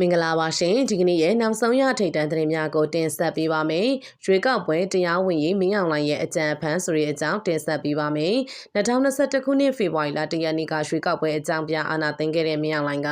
မင်္ဂလာပါရှင်ဒီကနေ့ရဲ့နောက်ဆုံးရထိတ်တန့်သတင်းများကိုတင်ဆက်ပေးပါမယ်ရွေးကောက်ပွဲတရားဝင်ရေးမင်းအောင်လှိုင်ရဲ့အကြံဖန်ဆိုတဲ့အကြောင်းတင်ဆက်ပေးပါမယ်2021ခုနှစ်ဖေဖော်ဝါရီလတရက်နေ့ကရွေးကောက်ပွဲအကြောင်းပြအာဏာသိမ်းခဲ့တဲ့မင်းအောင်လှိုင်က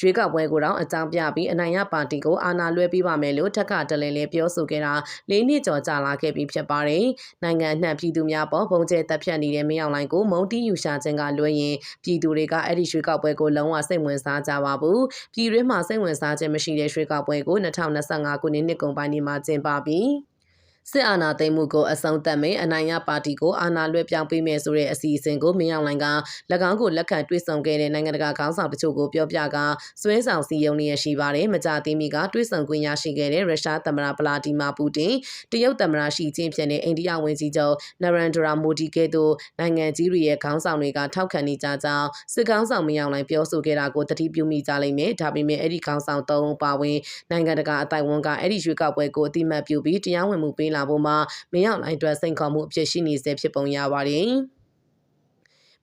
ရွေးကောက်ပွဲကိုတော့အကြောင်းပြပြီးအနိုင်ရပါတီကိုအာဏာလွှဲပေးပါမယ်လို့ထက်ကတလဲလဲပြောဆိုခဲ့တာ၄နှစ်ကျော်ကြာလာခဲ့ပြီဖြစ်ပါတယ်နိုင်ငံအနှံ့ပြည်သူများပေါ်ပုံကျဲတပ်ဖြတ်နေတဲ့မင်းအောင်လှိုင်ကိုမုံတီးယူရှာခြင်းကလွှဲရင်ပြည်သူတွေကအဲ့ဒီရွေးကောက်ပွဲကိုလုံးဝစိတ်ဝင်စားကြပါဘူးပြည်တွင်းမှာစိတ်ဝင်စားစားခြင်းမရှိတဲ့ရွှေကောက်ပွဲကို2025ခုနှစ်နှစ်ကုန်ပိုင်းမှာကျင်းပပြီး စစ်အာဏာသိမ်းမှုကိုအဆုံးသတ်မယ်အနိုင်ရပါတီကိုအာဏာလွှဲပြောင်းပေးမယ်ဆိုတဲ့အစီအစဉ်ကိုမင်းအောင်လှိုင်က၎င်းကိုလက်ခံတွေ့ဆုံခဲ့တဲ့နိုင်ငံတကာခေါင်းဆောင်တချို့ကိုပြောပြကစွဲဆောင်စီယုံနေရရှိပါတယ်မကြသေးမီကတွေ့ဆုံခွင့်ရရှိခဲ့တဲ့ရုရှားသမ္မတဗလာဒီမာပူတင်တရုတ်သမ္မတရှီကျင်းဖြစ်တဲ့အိန္ဒိယဝန်ကြီးချုပ်နရန်ဒရာမိုဒီကဲ့သို့နိုင်ငံကြီးတွေရဲ့ခေါင်းဆောင်တွေကထောက်ခံနေကြကြောင်းစစ်ခေါင်းဆောင်မင်းအောင်လှိုင်ပြောဆိုခဲ့တာကိုတတိပြုမိကြလိမ့်မယ်ဒါပေမဲ့အဲ့ဒီခေါင်းဆောင်သုံးဦးပါဝင်နိုင်ငံတကာအတိုင်ဝန်ကအဲ့ဒီရွေးကောက်ပွဲကိုအတိမတ်ပြုပြီးတရားဝင်မှုပေးလာဖို့မှာမင်းအောင်လှိုင်အတွက်စိန်ခေါ်မှုအဖြစ်ရှိနေစေဖြစ်ပုံရပါတယ်။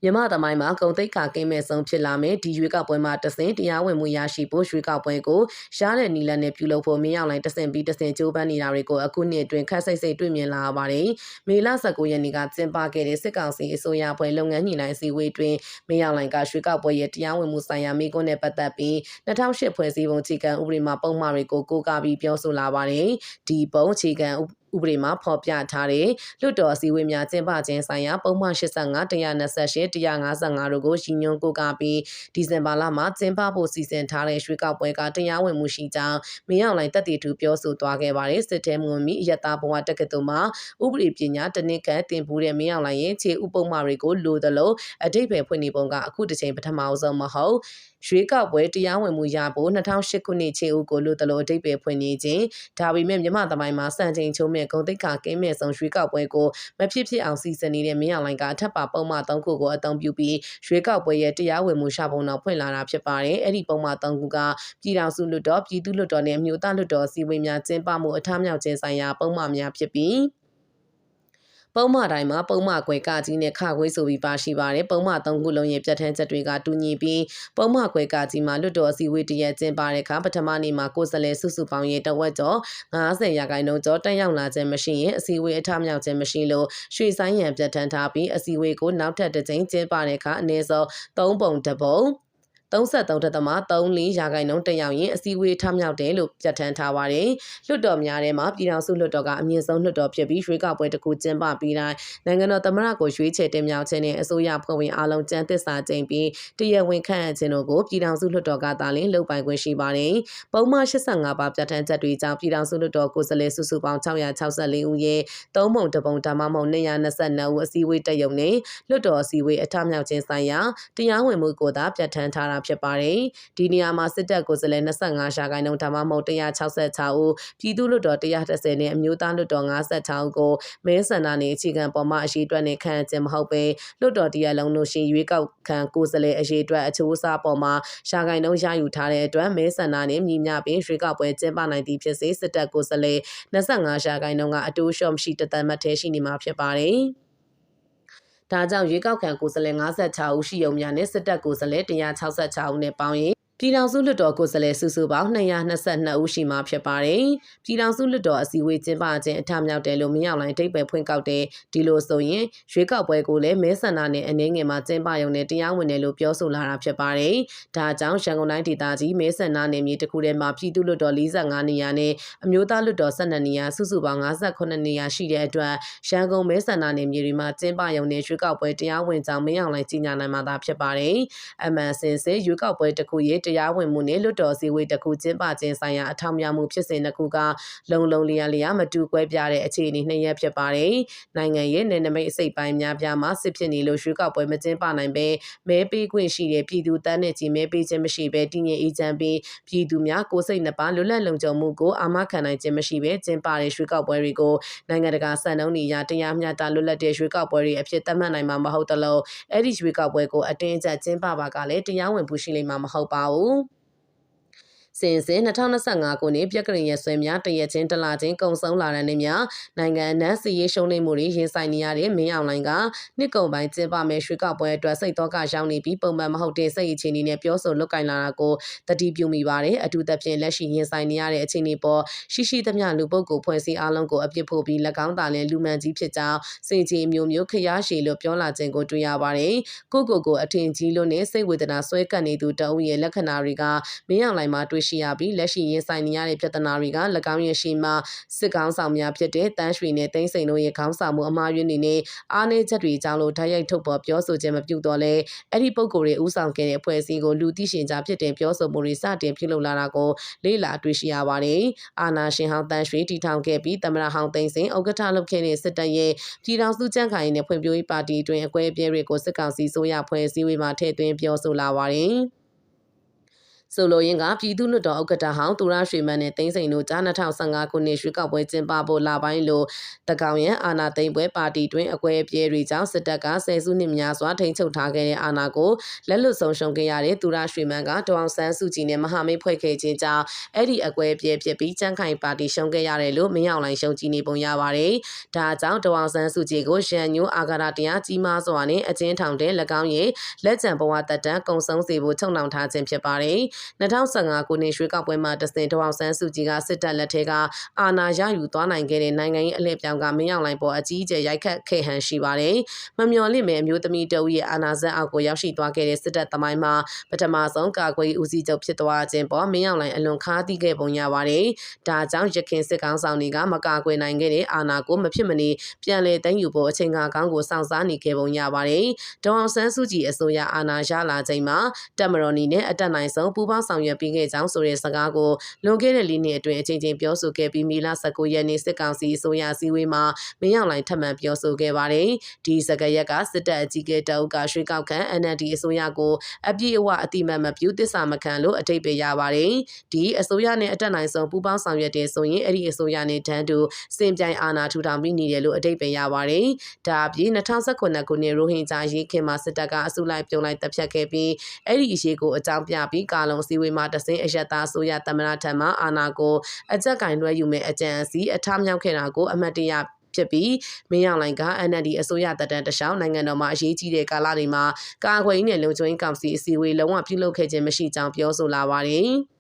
မြမသမိုင်းမှာဂုံတိတ်ခါကိမဲ့ဆုံးဖြစ်လာမယ်ဒီရွေးကောက်ပွဲမှာတဆင်တရားဝင်မှုရရှိဖို့ရွေးကောက်ပွဲကိုရှားတဲ့နီလန်နဲ့ပြုလုပ်ဖို့မင်းအောင်လိုင်းတဆင်ပြီးတဆင်ကြိုးပမ်းနေတာတွေကိုအခုနှစ်အတွင်းခက်စိတ်စိတ်တွေ့မြင်လာရပါတယ်။မေလ19ရက်နေ့ကကျင်းပခဲ့တဲ့စစ်ကောင်စီအစိုးရဖွဲ့လုပ်ငန်းညှိနှိုင်းစည်းဝေးတွင်မင်းအောင်လိုင်းကရွေးကောက်ပွဲရဲ့တရားဝင်မှုဆိုင်ရာမိကွန်းနဲ့ပတ်သက်ပြီး2008ဖွဲ့စည်းပုံခြေကံဥပဒေမှာပုံမှားတွေကိုကိုးကားပြီးပြောဆိုလာပါတယ်။ဒီပုံခြေကံ ဥပဒေမှာဖော်ပြထားတဲ့လွတ်တော်အစည်းအဝေးများကျင်းပခြင်းဆိုင်ရာပုံမှန်85 128 155တို့ကိုရည်ညွှန်းကိုကပြီးဒီဇင်ဘာလမှာကျင်းပဖို့စီစဉ်ထားတဲ့ရွှေကောက်ပွဲကတရားဝင်မှုရှိကြောင်းမင်းအောင်လှိုင်တက်တီထူပြောဆိုသွားခဲ့ပါတယ်စစ်တဲမွန်မီအယက်သားဘဝတက္ကသိုလ်မှာဥပဒေပညာတနစ်ကန်တင်ပူးတဲ့မင်းအောင်လှိုင်ရဲ့ခြေဥပုံမှတွေကိုလိုသလိုအတိတ်ပဲဖွင့်နေပုံကအခုတစ်ချိန်ပထမအဆုံးမဟုတ်ရွေးကောက်ပွဲတရားဝင်မှုရဖို့2008ခုနှစ်ခြေဥကိုလိုတလို့အတိတ်ပဲဖွင့်နေခြင်းဒါပေမဲ့မြမသမိုင်းမှာစံချိန်ချုံးမဲ့ဂုံတိတ်ခါကင်းမဲ့ဆုံးရွေးကောက်ပွဲကိုမဖြစ်ဖြစ်အောင်စီစဉ်နေတဲ့မင်းအောင်လိုင်ကအထက်ပါပုံမှန်၃ခုကိုအသုံးပြုပြီးရွေးကောက်ပွဲရဲ့တရားဝင်မှုရှာပုံတော်ဖွင့်လာတာဖြစ်ပါတယ်အဲ့ဒီပုံမှန်၃ခုကပြည်ထောင်စုလွှတ်တော်ပြည်သူ့လွှတ်တော်နဲ့မြို့သားလွှတ်တော်စီဝေးများကျင်းပမှုအထမြောက်ခြင်းဆိုင်ရာပုံမှန်များဖြစ်ပြီး ပုံမှန်တိုင်းမှာပုံမှန်ကွယ်ကကြီးနဲ့ခခွေးဆိုပြီးပါရှိပါတယ်ပုံမှန်သုံးခုလုံးရဲ့ပြဋ္ဌာန်းချက်တွေကတူညီပြီးပုံမှန်ကွယ်ကကြီးမှာလွတ်တော်အစည်းအဝေးတရက်ကျင်းပတဲ့အခါပထမနေ့မှာကိုယ်စားလှယ်စုစုပေါင်းရဲ့တဝက်ကျော်90ရာခိုင်နှုန်းကျော်တက်ရောက်လာခြင်းမရှိရင်အစည်းအဝေးအထမြောက်ခြင်းမရှိလို့ရွှေဆိုင်ရန်ပြဋ္ဌာန်းထားပြီးအစည်းအဝေးကိုနောက်ထပ်တစ်ကြိမ်ကျင်းပတဲ့အခါအနည်းဆုံး3ပုံတစ်ပုံ 33.34ရာခိုင်နှုန်းတက်ရောက်ရင်အစည်းအဝေးထမြောက်တယ်လို့ပြဋ္ဌာန်းထားပါတယ်။လွှတ်တော်များထဲမှာပြည်ထောင်စုလွှတ်တော်ကအမြင့်ဆုံးလွှတ်တော်ဖြစ်ပြီးရွေးကောက်ပွဲတစ်ခုကျင်းပပြီးတိုင်းနိုင်ငံတော်သမ္မတကိုရွေးချယ်တင်မြှောက်ခြင်းနဲ့အစိုးရဖွဲ့ဝင်အားလုံးကျန်းသစ္စာကျိန်ပြီးတရားဝင်ခန့်အပ်ခြင်းတို့ကိုပြည်ထောင်စုလွှတ်တော်ကသာလျှင်လုပ်ပိုင်ခွင့်ရှိပါတယ်။ပုံမှန်85ပါပြဋ္ဌာန်းချက်တွေကြောင့်ပြည်ထောင်စုလွှတ်တော်ကိုယ်စားလှယ်စုစုပေါင်း664ဦးရဲ့သုံးပုံတစ်ပုံဒါမှမဟုတ်222ဦးအစည်းအဝေးတက်ရုံနဲ့လွှတ်တော်အစည်းအဝေးအထမြောက်ခြင်းဆိုင်ရာတရားဝင်မှုကိုသာပြဋ္ဌာန်းထားတာဖြစ်ပါတယ်။ဒီနေရာမှာစစ်တပ်ကိုယ်စားလှယ်25ရှာခိုင်နှုန်းဒါမှမဟုတ်166ဦးပြည်သူ့လွှတ်တော်130နဲ့အမျိုးသားလွှတ်တော်56ဦးကိုမဲဆန္ဒနယ်အခြေခံပေါ်မှာအရှိအတွက်နဲ့ခန့်ခြင်းမဟုတ်ပဲလွှတ်တော်တရားလုံးလို့ရှိရွေးကောက်ခံကိုယ်စားလှယ်အရှိအတွက်အချိုးအစားပေါ်မှာရှာခိုင်နှုန်းရယူထားတဲ့အတွက်မဲဆန္ဒနယ်မြည်မြပင်ရွေးကောက်ပွဲကျင်းပနိုင်သည်ဖြစ်စေစစ်တပ်ကိုယ်စားလှယ်25ရှာခိုင်နှုန်းကအတိုးရှော့မရှိတသက်မှတ်ထဲရှိနေမှာဖြစ်ပါတယ်။ ဒါကြောင့်ရွေးကောက်ခံကိုယ်စားလှယ်56ဦးရှိုံများနဲ့စစ်တပ်ကိုယ်စားလှယ်166ဦးနဲ့ပေါင်းရင် ပြည်ထောင်စုလွှတ်တော်ကိုယ်စားလှယ်စုစုပေါင်း222ဦးရှိမှဖြစ်ပါတယ်။ပြည်ထောင်စုလွှတ်တော်အစည်းအဝေးကျင်းပခြင်းအထမြောက်တယ်လို့မင်းအောင်လိုင်းတိတ်ပဲဖွင့်ကောက်တယ်ဒီလိုဆိုရင်ရွေးကောက်ပွဲကိုလည်းမဲဆန္ဒနဲ့အနေငယ်မှာကျင်းပရုံနဲ့တရားဝင်တယ်လို့ပြောဆိုလာတာဖြစ်ပါတယ်။ဒါကြောင့်ရန်ကုန်တိုင်းဒေသကြီးမဲဆန္ဒနယ်မြေတစ်ခုထဲမှာပြည်သူ့လွှတ်တော်45နေရာနဲ့အမျိုးသားလွှတ်တော်12နေရာစုစုပေါင်း58နေရာရှိတဲ့အတွက်ရန်ကုန်မဲဆန္ဒနယ်မြေတွေမှာကျင်းပရုံနဲ့ရွေးကောက်ပွဲတရားဝင်ကြောင်းမင်းအောင်လိုင်းကြီးညာနိုင်မှာသာဖြစ်ပါတယ်။ MNSS ရွေးကောက်ပွဲတစ်ခုရဲ့တရားဝင်မှုနဲ့လွတ်တော်စည်းဝေးတစ်ခုကျင်းပခြင်းဆိုင်ရာအထောက်များမှုဖြစ်စဉ်တစ်ခုကလုံလုံလျားလျားမတူကွဲပြားတဲ့အခြေအနေနှစ်ရပ်ဖြစ်ပါတယ်။နိုင်ငံရဲ့နယ်နိမိတ်အစိပ်ပိုင်းများပြားမှာစစ်ဖြစ်နေလို့ရွေးကောက်ပွဲမကျင်းပနိုင်ပဲမဲပေးခွင့်ရှိတဲ့ပြည်သူတန်းနဲ့ကြီးမဲပေးခြင်းမရှိပဲတည်ငြိမ်အေးချမ်းပြီးပြည်သူများကိုယ်စိတ်နှပါလွတ်လပ်လုံခြုံမှုကိုအာမခံနိုင်ခြင်းမရှိပဲကျင်းပတဲ့ရွေးကောက်ပွဲတွေကိုနိုင်ငံတကာစံနှုန်းတွေအရတရားမျှတလွတ်လပ်တဲ့ရွေးကောက်ပွဲတွေအဖြစ်သတ်မှတ်နိုင်မှာမဟုတ်သလိုအဲ့ဒီရွေးကောက်ပွဲကိုအတင်းအကျပ်ကျင်းပပါကလည်းတရားဝင်မှုရှိလိမ့်မှာမဟုတ်ပါဘူး။哦 စင်စင်2025ခုနှစ်ပြက်ကရင်ရက်ဆွဲများတရက်ချင်းတလချင်းကုံဆုံးလာတဲ့နေ့များနိုင်ငံအနှံ့စီရေးရှုံးနေမှုတွေရင်ဆိုင်နေရတဲ့မင်းအောင်လိုင်ကနှစ်ကုန်ပိုင်းကျင်းပမဲ့ရွှေကောက်ပွဲအတွက်စိတ်တော့ကရောက်နေပြီးပုံမှန်မဟုတ်တဲ့စိတ်အခြေအနေနဲ့ပြောဆိုလွတ်ကင်လာတာကိုတတိပြုမိပါတယ်အထူးသဖြင့်လက်ရှိရင်ဆိုင်နေရတဲ့အခြေအနေပေါ်ရှိရှိသမျှလူပုဂ္ဂိုလ်ဖွဲ့စည်းအားလုံးကိုအပြစ်ဖို့ပြီး၎င်းသာလျှင်လူမှန်ကြီးဖြစ်ကြောင်းစိတ်ကြီးမျိုးမျိုးခရရှည်လို့ပြောလာခြင်းကိုတွေ့ရပါတယ်ကိုကိုကိုအထင်ကြီးလို့နဲ့စိတ်ဝေဒနာဆွဲကပ်နေသူတအုပ်ရဲ့လက္ခဏာတွေကမင်းအောင်လိုင်မှာတွေ့ရှိရပြီးလက်ရှိရင်ဆိုင်နေရတဲ့ပြဿနာတွေက၎င်းရဲ့ရှိမှစစ်ကောင်းဆောင်များဖြစ်တဲ့တန်းရွှေနဲ့တိမ့်စိန်တို့ရဲ့ခေါင်းဆောင်မှုအမှားယွင်းနေနဲ့အားနည်းချက်တွေကြောင့်လို့ဓာတ်ရိုက်ထုတ်ပေါ်ပြောဆိုခြင်းမပြုတော့လဲအဲ့ဒီပုံကိုယ်တွေဥဆောင်ခဲ့တဲ့အဖွဲ့အစည်းကိုလူသိရှင်ကြားဖြစ်တဲ့ပြောဆိုမှုတွေစတင်ပြုလုပ်လာတာကိုလေးလာတွေ့ရှိရပါတယ်။အာနာရှင်ဟောင်းတန်းရွှေတီထောင်ခဲ့ပြီးသမရဟောင်းသိန်းစင်ဥက္ကဋ္ဌလုပ်ခဲ့တဲ့စစ်တပ်ရဲ့ပြည်ထောင်စုကြံ့ခိုင်ရေးနဲ့ဖွံ့ဖြိုးရေးပါတီအတွင်းအကွဲအပြဲတွေကိုစစ်ကောင်စီဆိုရဖွဲ့စည်းဝေးမှာထည့်သွင်းပြောဆိုလာပါတယ်။ ဆိုလိုရင်းကပြည်သူ့လွှတ်တော်ဥက္ကဋ္ဌဟောင်းသူရရွှေမန်းနဲ့သိန်းစိန်တို့ကြား2015ခုနှစ်ရွေးကောက်ပွဲကျင်းပဖို့လာပိုင်းလို့တကောင်ရန်အာဏာသိမ်းပွဲပါတီတွင်အကွဲအပြဲတွေကြောင့်စစ်တပ်ကဆယ်စုနှစ်များစွာထိန်းချုပ်ထားခဲ့တဲ့အာဏာကိုလက်လွတ်ဆုံးရှုံးခဲ့ရတဲ့သူရရွှေမန်းကဒေါအောင်ဆန်းစုကြည်နဲ့မဟာမိတ်ဖွဲ့ခဲ့ခြင်းကြောင့်အဲ့ဒီအကွဲအပြဲဖြစ်ပြီးကြန့်ခိုင်ပါတီရှုံးခဲ့ရတယ်လို့မင်းအောင်လိုင်ရှုံးကြည်နေပုံရပါတယ်။ဒါကြောင့်ဒေါအောင်ဆန်းစုကြည်ကိုရန်ညိုအာဂါရတရားကြီးမားစွာနဲ့အကျဉ်းထောင်တဲ့၎င်းရဲ့လက်ကျန်ဘဝတက်တန်းကုံဆုံးစေဖို့ချုပ်နှောင်ထားခြင်းဖြစ်ပါတယ်။2015ခုနှစ်ရွေးကောက်ပွဲမှာတစင်ဒေါအောင်ဆန်းစုကြည်ကစစ်တပ်လက်ထက်ကအာဏာရယူသွားနိုင်ခဲ့တဲ့နိုင်ငံရေးအလှည့်ပြောင်းကမင်းအောင်လှိုင်ပေါ်အကြီးအကျယ်ရိုက်ခတ်ခဲ့ဟန်ရှိပါတယ်။မမျော်လင့်မဲ့အမျိုးသမီးတဦးရဲ့အာဏာစက်အောက်ကိုရောက်ရှိသွားခဲ့တဲ့စစ်တပ်သမိုင်းမှာပထမဆုံးကာကွယ်ဦးစီးချုပ်ဖြစ်သွားခြင်းပေါ်မင်းအောင်လှိုင်အလွန်ခါးသီးခဲ့ပုံရပါတယ်။ဒါကြောင့်ရခင်စစ်ကောင်ဆောင်တွေကမကာကွယ်နိုင်ခဲ့တဲ့အာဏာကိုမဖြစ်မနေပြန်လည်သိမ်းယူဖို့အချိန်ကာကောင်းကိုစောင့်စားနေခဲ့ပုံရပါတယ်။ဒေါအောင်ဆန်းစုကြည်အစိုးရအာဏာရလာချိန်မှာတက်မတော်နီနဲ့အတက်နိုင်ဆုံးပူးပေါင်းဆောင်ရွက်ပြီးခဲ့ကြောင်းဆိုတဲ့စကားကိုလွန်ခဲ့တဲ့လေးနှစ်အတွင်းအချိန်ချင်းပြောဆိုခဲ့ပြီးမီလ19ရက်နေ့စစ်ကောင်စီအစိုးရစည်းဝေးမှာမင်းအောင်လှိုင်ထပ်မံပြောဆိုခဲ့ပါတယ်။ဒီစကားရက်ကစစ်တပ်အကြီးအကဲတအုပ်ကရွှေကောက်ခံ NLD အစိုးရကိုအပြည့်အဝအတိမတ်မပြုသစ္စာမခံလို့အထိပ္ပယ်ရပါတယ်။ဒီအစိုးရနဲ့အတက်နိုင်ဆုံးပူးပေါင်းဆောင်ရွက်တဲ့ဆိုရင်အဲ့ဒီအစိုးရနဲ့တန်းတူစင်ပြိုင်အာဏာထူထောင်ပြီးနေတယ်လို့အထိပ္ပယ်ရပါတယ်။ဒါအပြင်2019ခုနှစ်ရိုဟင်ဂျာရေးခင်မှာစစ်တပ်ကအစုလိုက်ပြုံလိုက်တပ်ဖြတ်ခဲ့ပြီးအဲ့ဒီအရေးကိုအကြောင်းပြပြီးကာလုံစည်းဝေးမှာတစင်းအယက်သားဆိုရသမ္မတထံမှအာဏာကိုအကြက်ကင်လွှဲယူမဲ့အကြံအစီအထမြောက်ခဲ့တာကိုအမတ်တရဖြစ်ပြီးမင်းအောင်လှိုင်က NLD အစိုးရတပ်တန်းတခြားနိုင်ငံတော်မှာအရေးကြီးတဲ့ကာလတွေမှာကာကွယ်ရေးနဲ့လုံခြုံရေးကောင်စီအစည်းအဝေးလုံးဝပြုလုပ်ခဲ့ခြင်းမရှိကြောင်းပြောဆိုလာပါတယ်။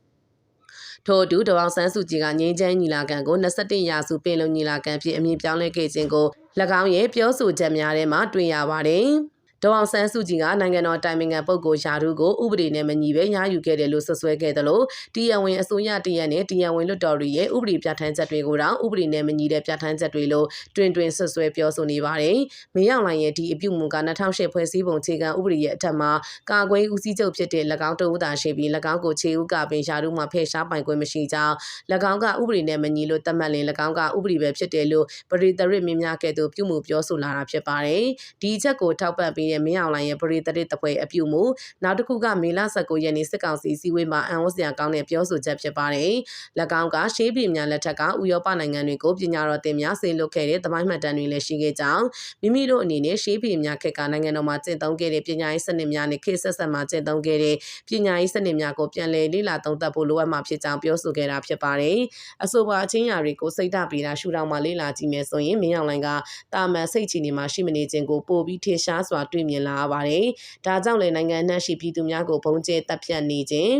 ထို့အတူဒေါအောင်ဆန်းစုကြည်ကငြိမ်းချမ်းညီလာခံကို21ရာစုပင်လုံညီလာခံဖြစ်အမည်ပြောင်းလဲခဲ့ခြင်းကို၎င်းရဲ့ပြောဆိုချက်များထဲမှာတွေ့ရပါတယ်။ ဒေါအောင်ဆန်းစုကြည်ကနိုင်ငံတော်တိုင်ပင်ခံပုဂ္ဂိုလ်ရာထူးကိုဥပဒေနဲ့မညီပဲရယူခဲ့တယ်လို့ဆွဆွဲခဲ့တယ်လို့တရားဝင်အစိုးရတရက်နဲ့တရားဝင်လွှတ်တော်တွေရဲ့ဥပဒေပြဋ္ဌာန်းချက်တွေကိုတော့ဥပဒေနဲ့မညီတဲ့ပြဋ္ဌာန်းချက်တွေလို့တွင်တွင်ဆွဆွဲပြောဆိုနေပါတယ်။မင်းအောင်လှိုင်ရဲ့ဒီအပြုမူက2008ဖွဲ့စည်းပုံခြေခံဥပဒေရဲ့အထက်မှာကာကွယ်ဦးစီးချုပ်ဖြစ်တဲ့၎င်းတဦးသာရှိပြီး၎င်းကိုခြေဥကပင်ရာထူးမှာဖယ်ရှားပိုင်ခွင့်မရှိကြောင်း၎င်းကဥပဒေနဲ့မညီလို့သတ်မှတ်လင်၎င်းကဥပဒေပဲဖြစ်တယ်လို့ပရိသရစ်မြင်များကဲ့သို့ပြုမှုပြောဆိုလာတာဖြစ်ပါတယ်။ဒီအချက်ကိုထောက်ပံ့ပြီးတဲ့မင်းအောင်လှိုင်ရဲ့ပရိသတ်တပွဲအပြုမှုနောက်တစ်ခုကမေလ19ရက်နေ့စစ်ကောင်စီစည်းဝေးမှာအန်ဝစရာကောင်းတဲ့ပြောဆိုချက်ဖြစ်ပါတယ်။၎င်းကရှေးပြည်များလက်ထက်ကဥရောပနိုင်ငံတွေကိုပညာတော်သင်များဆေလွတ်ခဲ့တဲ့သမိုင်းမှတ်တမ်းတွေလည်းရှိခဲ့ကြောင်းမိမိတို့အနေနဲ့ရှေးပြည်များခက်ကနိုင်ငံတော်မှာကျင့်သုံးခဲ့တဲ့ပညာရေးစနစ်များနဲ့ခေတ်ဆက်ဆက်မှာကျင့်သုံးခဲ့တဲ့ပညာရေးစနစ်များကိုပြန်လည်လေ့လာသုံးသပ်ဖို့လိုအပ်မှာဖြစ်ကြောင်းပြောဆိုခဲ့တာဖြစ်ပါတယ်။အဆိုပါအချင်းရာတွေကိုစိတ်ဓာတ်ပြည်တာရှုထောင့်မှာလေ့လာကြည့်မယ်ဆိုရင်မင်းအောင်လိုင်ကတာမန်စိတ်ချီနေမှာရှိမနေခြင်းကိုပို့ပြီးထင်ရှားစွာတွေ့မြင်လာရပါတယ်။ဒါကြောင့်လည်းနိုင်ငံနှံ့ရှိပြည်သူများကိုဘုံကျဲတပ်ဖြတ်နေခြင်း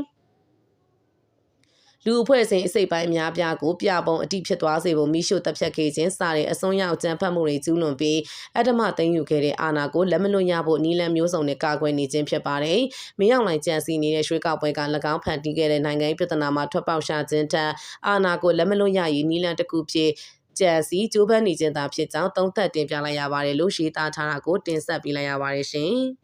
လူအဖွဲ့အစည်းအစိပ်ပိုင်းအများပြားကိုပြပုံအတိဖြစ်သွားစေဖို့မိရှုတပ်ဖြတ်ခဲ့ခြင်းစတဲ့အစွန်းရောက်ကြမ်းဖက်မှုတွေကျူးလွန်ပြီးအတ္တမသိမ်းယူခဲ့တဲ့အာဏာကိုလက်မလွတ်ရဖို့နီလန်မျိုးစုံနဲ့ကာကွယ်နေခြင်းဖြစ်ပါတယ်။မင်းအောင်လှိုင်ကြံစီနေတဲ့ရွှေကောက်ပွဲက၎င်းဖန်တီးခဲ့တဲ့နိုင်ငံရေးပြဿနာမှာထွက်ပေါက်ရှာခြင်းထက်အာဏာကိုလက်မလွတ်ရရေးနီလန်တစ်ခုဖြစ် ကြံစီကြိုးပမ်းနေခြင်းသာဖြစ်ကြောင်းသုံးသပ်တင်ပြလိုက်ရပါတယ်လို့ရှင်းသားထားတာကိုတင်ဆက်ပေးလိုက်ရပါတယ်ရှင်။